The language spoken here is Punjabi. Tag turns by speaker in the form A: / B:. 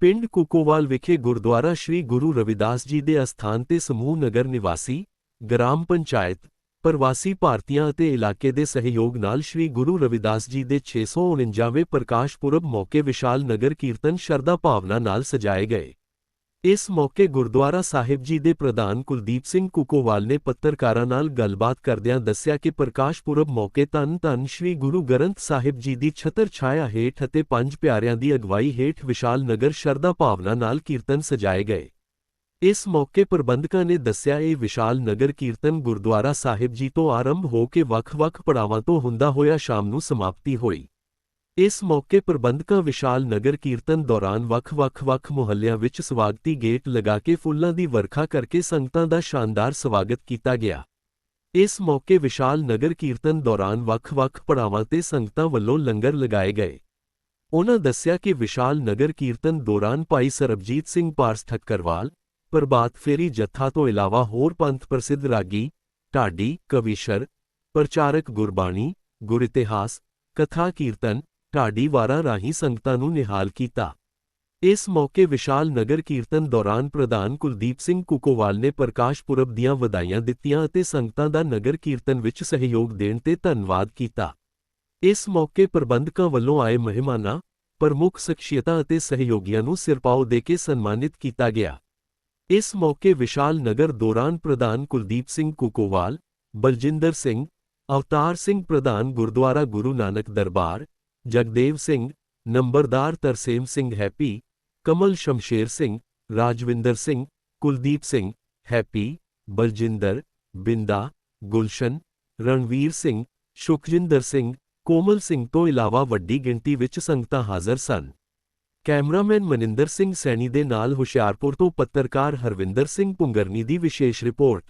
A: ਪਿੰਡ ਕੁਕੋਵਾਲ ਵਿਖੇ ਗੁਰਦੁਆਰਾ ਸ੍ਰੀ ਗੁਰੂ ਰਵਿਦਾਸ ਜੀ ਦੇ ਅਸਥਾਨ ਤੇ ਸਮੂਹ ਨਗਰ ਨਿਵਾਸੀ, ਗ੍ਰਾਮ ਪੰਚਾਇਤ, ਪ੍ਰਵਾਸੀ ਭਾਰਤੀਆਂ ਅਤੇ ਇਲਾਕੇ ਦੇ ਸਹਿਯੋਗ ਨਾਲ ਸ੍ਰੀ ਗੁਰੂ ਰਵਿਦਾਸ ਜੀ ਦੇ 649ਵੇਂ ਪ੍ਰਕਾਸ਼ ਪੁਰਬ ਮੌਕੇ ਵਿਸ਼ਾਲ ਨਗਰ ਕੀਰਤਨ ਸ਼ਰਧਾ ਭਾਵਨਾ ਨਾਲ ਸਜਾਏ ਗਏ। ਇਸ ਮੌਕੇ ਗੁਰਦੁਆਰਾ ਸਾਹਿਬ ਜੀ ਦੇ ਪ੍ਰਧਾਨ ਕੁਲਦੀਪ ਸਿੰਘ ਕੁਕੋਵਾਲ ਨੇ ਪੱਤਰਕਾਰਾਂ ਨਾਲ ਗੱਲਬਾਤ ਕਰਦਿਆਂ ਦੱਸਿਆ ਕਿ ਪ੍ਰਕਾਸ਼ ਪੁਰਬ ਮੌਕੇ ਧੰਨ ਧੰਨ ਸ੍ਰੀ ਗੁਰੂ ਗ੍ਰੰਥ ਸਾਹਿਬ ਜੀ ਦੀ ਛਤਰ ਛਾਇਆ ਹੇਠ ਅਤੇ ਪੰਜ ਪਿਆਰਿਆਂ ਦੀ ਅਗਵਾਈ ਹੇਠ ਵਿਸ਼ਾਲ ਨਗਰ ਸ਼ਰਧਾ ਭਾਵਨਾ ਨਾਲ ਕੀਰਤਨ ਸਜਾਏ ਗਏ। ਇਸ ਮੌਕੇ ਪ੍ਰਬੰਧਕਾਂ ਨੇ ਦੱਸਿਆ, ਇਹ ਵਿਸ਼ਾਲ ਨਗਰ ਕੀਰਤਨ ਗੁਰਦੁਆਰਾ ਸਾਹਿਬ ਜੀ ਤੋਂ ਆਰੰਭ ਹੋ ਕੇ ਵੱਖ-ਵੱਖ ਪੜਾਵਾਂ ਤੋਂ ਹੁੰਦਾ ਹੋਇਆ ਸ਼ਾਮ ਨੂੰ ਸਮਾਪਤੀ ਹੋਈ। ਇਸ ਮੌਕੇ ਪ੍ਰਬੰਧਕਾਂ ਵਿਸ਼ਾਲ ਨਗਰ ਕੀਰਤਨ ਦੌਰਾਨ ਵੱਖ-ਵੱਖ-ਵੱਖ ਮੁਹੱਲਿਆਂ ਵਿੱਚ ਸਵਾਗਤੀ ਗੇਟ ਲਗਾ ਕੇ ਫੁੱਲਾਂ ਦੀ ਵਰਖਾ ਕਰਕੇ ਸੰਗਤਾਂ ਦਾ ਸ਼ਾਨਦਾਰ ਸਵਾਗਤ ਕੀਤਾ ਗਿਆ। ਇਸ ਮੌਕੇ ਵਿਸ਼ਾਲ ਨਗਰ ਕੀਰਤਨ ਦੌਰਾਨ ਵੱਖ-ਵੱਖ ਪੜਾਵਾਂ ਤੇ ਸੰਗਤਾਂ ਵੱਲੋਂ ਲੰਗਰ ਲਗਾਏ ਗਏ। ਉਨ੍ਹਾਂ ਦੱਸਿਆ ਕਿ ਵਿਸ਼ਾਲ ਨਗਰ ਕੀਰਤਨ ਦੌਰਾਨ ਭਾਈ ਸਰਬਜੀਤ ਸਿੰਘ ਪਾਰਸ ਠੱਕਰਵਾਲ, ਪ੍ਰਭਾਤ ਫੇਰੀ ਜੱਥਾ ਤੋਂ ਇਲਾਵਾ ਹੋਰ ਪੰਥ ਪ੍ਰਸਿੱਧ ਰਾਗੀ, ਢਾਡੀ, ਕਵੀਸ਼ਰ, ਪ੍ਰਚਾਰਕ ਗੁਰਬਾਣੀ ਗੁਰਇਤਿਹਾਸ ਕਥਾ ਕੀਰਤਨ ਢਾਡੀ ਵਾਰਾਂ ਰਾਹੀਂ ਸੰਗਤਾਂ ਨੂੰ ਨਿਹਾਲ ਕੀਤਾ। ਇਸ ਮੌਕੇ ਵਿਸ਼ਾਲ ਨਗਰ ਕੀਰਤਨ ਦੌਰਾਨ ਪ੍ਰਧਾਨ ਕੁਲਦੀਪ ਸਿੰਘ ਕੁਕੋਵਾਲ ਨੇ ਪ੍ਰਕਾਸ਼ ਪੁਰਬ ਦੀਆਂ ਵਧਾਈਆਂ ਦਿੱਤੀਆਂ ਅਤੇ ਸੰਗਤਾਂ ਦਾ ਨਗਰ ਕੀਰਤਨ ਵਿੱਚ ਸਹਿਯੋਗ ਦੇਣ ਤੇ ਧੰਨਵਾਦ ਕੀਤਾ। ਇਸ ਮੌਕੇ ਪ੍ਰਬੰਧਕਾਂ ਵੱਲੋਂ ਆਏ ਮਹਿਮਾਨਾਂ, ਪ੍ਰਮੁੱਖ ਸ਼ਖਸੀਅਤਾਂ ਅਤੇ ਸਹਿਯੋਗੀਆਂ ਨੂੰ ਸਿਰਪਾਓ ਦੇ ਕੇ ਸਨਮਾਨਿਤ ਕੀਤਾ ਗਿਆ। ਇਸ ਮੌਕੇ ਵਿਸ਼ਾਲ ਨਗਰ ਦੌਰਾਨ ਪ੍ਰਧਾਨ ਕੁਲਦੀਪ ਸਿੰਘ ਕੁਕੋਵਾਲ, ਬਲਜਿੰਦਰ ਸਿੰਘ, ਅਵਤਾਰ ਸਿੰਘ ਪ੍ਰਧਾਨ ਗੁਰਦੁਆਰਾ ਗੁਰੂ ਨਾਨਕ ਦਰਬਾਰ ਜਗਦੇਵ ਸਿੰਘ, ਨੰਬਰਦਾਰ ਤਰਸੇਮ ਸਿੰਘ ਹੈਪੀ, ਕਮਲ ਸ਼ਮਸ਼ੇਰ ਸਿੰਘ, ਰਾਜਵਿੰਦਰ ਸਿੰਘ, ਕੁਲਦੀਪ ਸਿੰਘ ਹੈਪੀ, ਬਲਜਿੰਦਰ, ਬਿੰਦਾ, ਗੁਲਸ਼ਨ, ਰਣਵੀਰ ਸਿੰਘ, ਸੁਖਜਿੰਦਰ ਸਿੰਘ, ਕੋਮਲ ਸਿੰਘ ਤੋਂ ਇਲਾਵਾ ਵੱਡੀ ਗਿਣਤੀ ਵਿੱਚ ਸੰਗਤਾਂ ਹਾਜ਼ਰ ਸਨ। ਕੈਮਰਾਮੈਨ ਮਨਿੰਦਰ ਸਿੰਘ ਸੈਣੀ ਦੇ ਨਾਲ ਹੁਸ਼ਿਆਰਪੁਰ ਤੋਂ ਪੱਤਰਕਾਰ ਹਰਵਿੰਦਰ ਸਿੰਘ ਪੁੰਗਰਨੀ ਦੀ ਵਿਸ਼ੇਸ਼ ਰਿਪੋਰਟ।